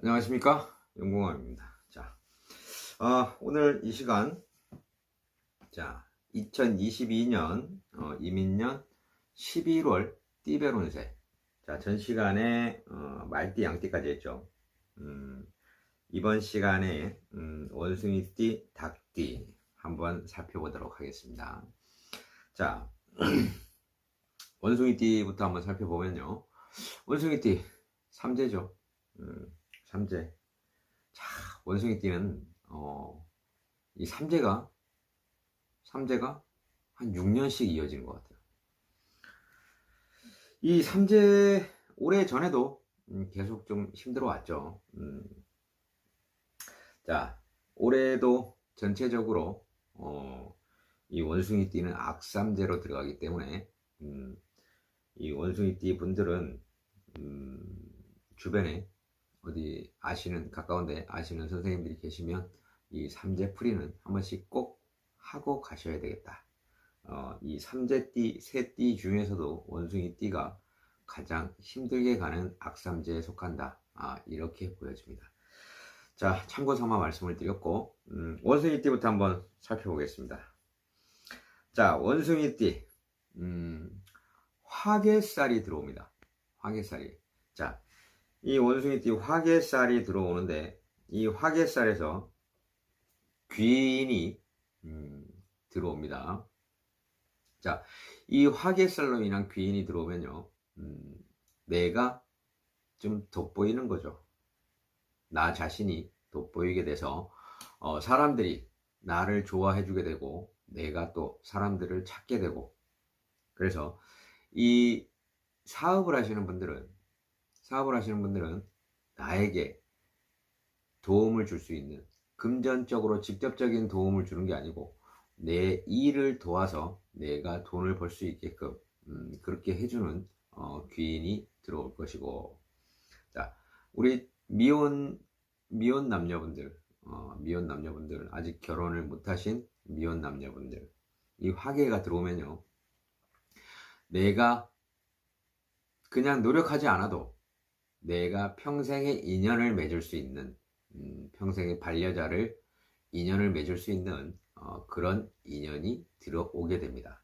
안녕하십니까 영공왕입니다. 자, 어, 오늘 이 시간 자 2022년 어, 이민년 11월 띠별 운세 자 전 시간에 어, 말띠 양띠까지 했죠. 음, 이번 시간에 음, 원숭이띠 닭띠 한번 살펴보도록 하겠습니다. 자 원숭이띠부터 한번 살펴보면요. 원숭이띠 삼재죠. 음, 삼재. 자, 원숭이띠는 어, 이 삼재가 삼재가 한 6년씩 이어지는 것 같아요. 이 삼재 오래 전에도 음, 계속 좀 힘들어 왔죠. 음. 자, 올해도 전체적으로 어, 이 원숭이띠는 악삼재로 들어가기 때문에 음, 이 원숭이띠 분들은 음, 주변에 어디 아시는 가까운데 아시는 선생님들이 계시면 이 삼재 풀이는 한 번씩 꼭 하고 가셔야 되겠다. 어, 이 삼재띠 세띠 중에서도 원숭이 띠가 가장 힘들게 가는 악삼재에 속한다. 아, 이렇게 보여집니다. 자, 참고 삼아 말씀을 드렸고 음, 원숭이 띠부터 한번 살펴보겠습니다. 자, 원숭이 띠 음, 화개살이 들어옵니다. 화개살이. 자, 이 원숭이 띠 화개살이 들어오는데 이 화개살에서 귀인이 음, 들어옵니다. 자, 이 화개살로 인한 귀인이 들어오면요, 음, 내가 좀 돋보이는 거죠. 나 자신이 돋보이게 돼서 어, 사람들이 나를 좋아해 주게 되고 내가 또 사람들을 찾게 되고 그래서 이 사업을 하시는 분들은 사업을 하시는 분들은 나에게 도움을 줄 수 있는 금전적으로 직접적인 도움을 주는 게 아니고 내 일을 도와서 내가 돈을 벌 수 있게끔 음, 그렇게 해주는 어, 귀인이 들어올 것이고. 자 우리 미혼 미혼 남녀분들 어, 미혼 남녀분들 아직 결혼을 못하신 미혼 남녀분들 이 화계가 들어오면요. 내가 그냥 노력하지 않아도 내가 평생의 인연을 맺을 수 있는 음, 평생의 반려자를 인연을 맺을 수 있는 어, 그런 인연이 들어오게 됩니다.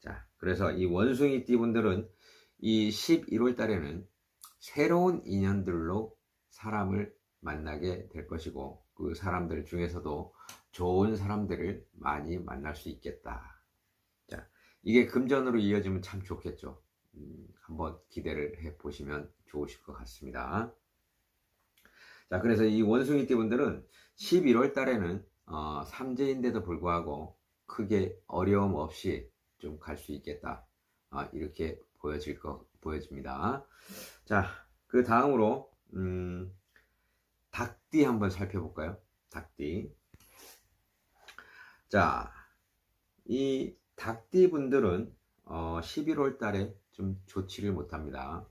자, 그래서 이 원숭이 띠분들은 이 11월 달에는 새로운 인연들로 사람을 만나게 될 것이고 그 사람들 중에서도 좋은 사람들을 많이 만날 수 있겠다. 자, 이게 금전으로 이어지면 참 좋겠죠. 음, 한번 기대를 해 보시면 좋으실 것 같습니다. 자, 그래서 이 원숭이 띠분들은 11월 달에는 어, 삼재인데도 불구하고 크게 어려움 없이 좀 갈 수 있겠다. 아, 이렇게 보여질 거 보여집니다. 자, 그 다음으로 음, 닭띠 한번 살펴볼까요? 닭띠. 자, 이 닭띠 분들은 어, 11월 달에 좀 좋지를 못합니다.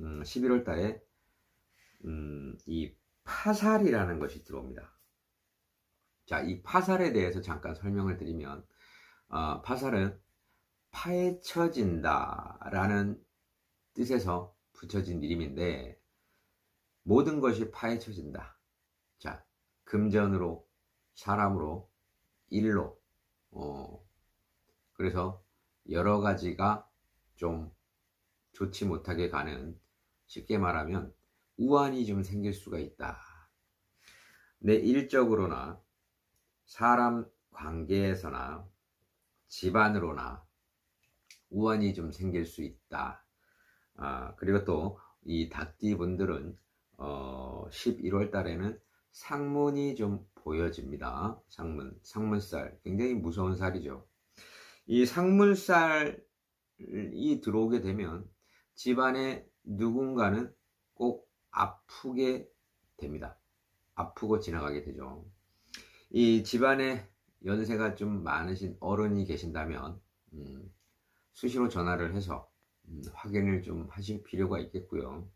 음, 11월 달에 음, 이 파살이라는 것이 들어옵니다. 자, 이 파살에 대해서 잠깐 설명을 드리면 어, 파살은 파헤쳐진다 라는 뜻에서 붙여진 이름인데 모든 것이 파헤쳐진다. 자, 금전으로, 사람으로, 일로, 어, 그래서 여러 가지가 좀 좋지 못하게 가는 쉽게 말하면 우환이 좀 생길 수가 있다. 내 일적으로나 사람 관계에서나 집안으로나 우환이 좀 생길 수 있다. 아, 그리고 또 이 닭띠 분들은 어, 11월 달에는 상문이 좀 보여집니다. 상문, 상문살. 굉장히 무서운 살이죠. 이 상문살이 들어오게 되면 집안에 누군가는 꼭 아프게 됩니다. 아프고 지나가게 되죠. 이 집안에 연세가 좀 많으신 어른이 계신다면 음, 수시로 전화를 해서 음, 확인을 좀 하실 필요가 있겠고요.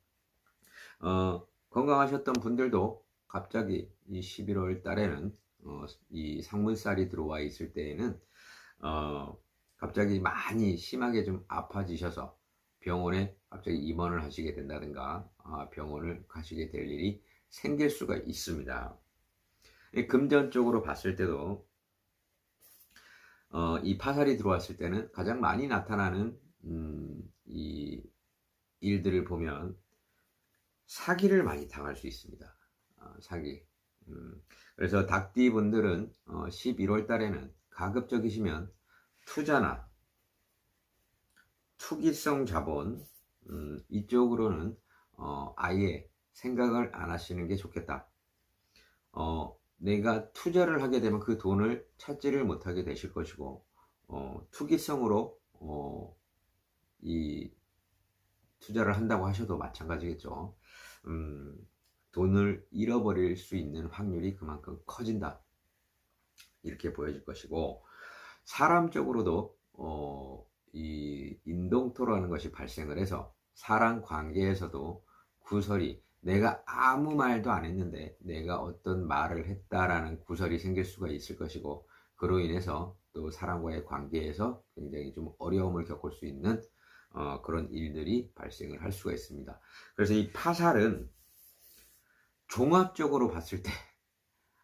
어, 건강하셨던 분들도 갑자기 이 11월 달에는 어, 이 상문살이 들어와 있을 때에는 어, 갑자기 많이 심하게 좀 아파지셔서 병원에 갑자기 입원을 하시게 된다든가 아, 병원을 가시게 될 일이 생길 수가 있습니다. 이 금전적으로 봤을 때도 어, 이 파살이 들어왔을 때는 가장 많이 나타나는 음, 이 일들을 보면 사기를 많이 당할 수 있습니다. 어, 사기. 음, 그래서 닭띠 분들은 어, 11월 달에는 가급적이시면 투자나 투기성 자본 음, 이쪽으로는 어, 아예 생각을 안 하시는 게 좋겠다. 어, 내가 투자를 하게 되면 그 돈을 찾지를 못하게 되실 것이고 어, 투기성으로 어, 이 투자를 한다고 하셔도 마찬가지겠죠. 음, 돈을 잃어버릴 수 있는 확률이 그만큼 커진다. 이렇게 보여질 것이고 사람적으로도 어, 이 인동토라는 것이 발생을 해서 사람 관계에서도 구설이 내가 아무 말도 안 했는데 내가 어떤 말을 했다라는 구설이 생길 수가 있을 것이고 그로 인해서 또 사람과의 관계에서 굉장히 좀 어려움을 겪을 수 있는 어, 그런 일들이 발생을 할 수가 있습니다. 그래서 이 파살은 종합적으로 봤을 때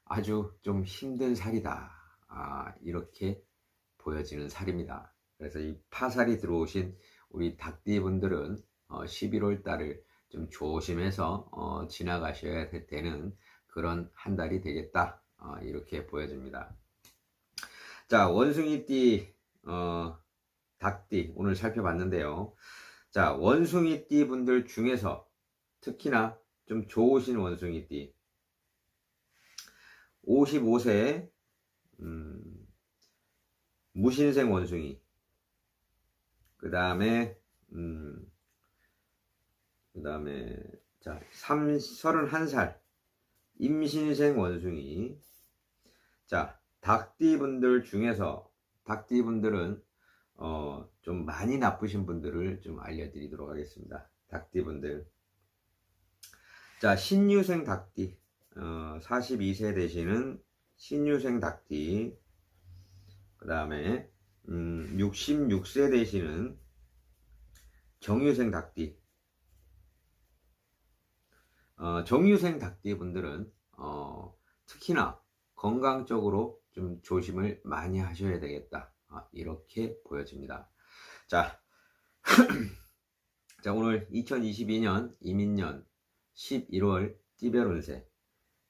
아주 좀 힘든 살이다. 아, 이렇게 보여지는 살입니다. 그래서 이 파살이 들어오신 우리 닭띠 분들은 어, 11월 달을 좀 조심해서 어, 지나가셔야 되는 그런 한 달이 되겠다. 어, 이렇게 보여집니다. 자, 원숭이띠, 어, 닭띠 오늘 살펴봤는데요. 자, 원숭이띠 분들 중에서 특히나 좀 좋으신 원숭이띠 55세 음, 무신생 원숭이 그 다음에 음, 그 다음에 자 3, 31살. 임신생 원숭이. 자 닭띠 분들 중에서 닭띠 분들은 어, 좀 많이 나쁘신 분들을 좀 알려드리도록 하겠습니다. 닭띠 분들. 자 신유생 닭띠. 어, 42세 되시는 신유생 닭띠. 그 다음에 음, 66세 되시는 정유생 닭띠 어, 정유생 닭띠 분들은 어, 특히나 건강적으로 좀 조심을 많이 하셔야 되겠다. 아, 이렇게 보여집니다. 자, 자 오늘 2022년 이민년 11월 띠별 운세.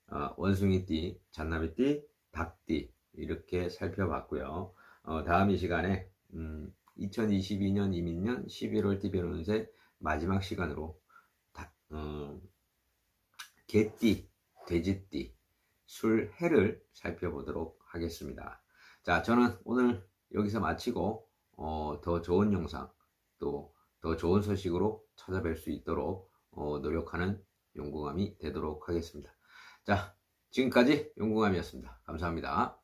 어, 원숭이띠, 잔나비띠, 닭띠 이렇게 살펴봤고요. 어, 다음 이 시간에 음, 2022년 이민년 11월 띠별 운세 마지막 시간으로 다, 어, 개띠, 돼지띠, 술, 해를 살펴보도록 하겠습니다. 자, 저는 오늘 여기서 마치고 어, 더 좋은 영상 또 더 좋은 소식으로 찾아뵐 수 있도록 어, 노력하는 용궁함이 되도록 하겠습니다. 자, 지금까지 용궁함이었습니다. 감사합니다.